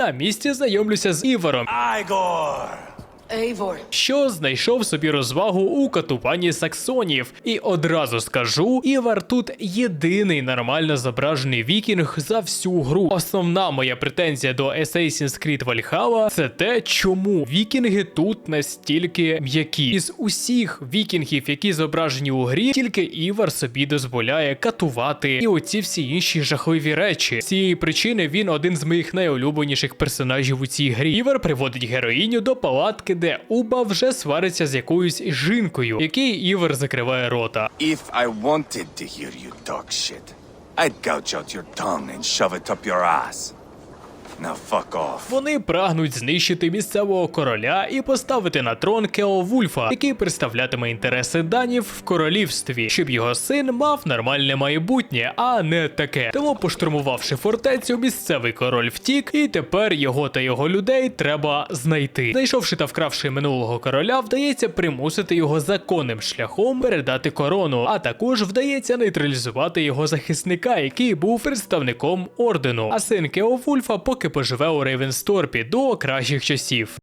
На місці знайомлюся з Івором, Igor! Що знайшов собі розвагу у катуванні саксонів. І одразу скажу, Івар тут єдиний нормально зображений вікінг за всю гру. Основна моя претензія до Assassin's Creed Valhalla – це те, чому вікінги тут настільки м'які. Із усіх вікінгів, які зображені у грі, тільки Івар собі дозволяє катувати і оці всі інші жахливі речі. З цієї причини він один з моїх найулюбленіших персонажів у цій грі. Івар приводить героїню до палатки, де Уба вже свариться з якоюсь жінкою, який Івер закриває рота. If I wanted to hear you talk shit, I'd gouge out your tongue and shove it up your ass. Now fuck. Вони прагнуть знищити місцевого короля і поставити на трон Кеовульфа, який представлятиме інтереси данів в королівстві, щоб його син мав нормальне майбутнє, а не таке. Тому, поштурмувавши фортецю, місцевий король втік, і тепер його та його людей треба знайти. Знайшовши та вкравши минулого короля, вдається примусити його законним шляхом передати корону, а також вдається нейтралізувати його захисника, який був представником ордену. А син Кео Кеовульфа поки поживе у Рейвенсторпі до кращих часів.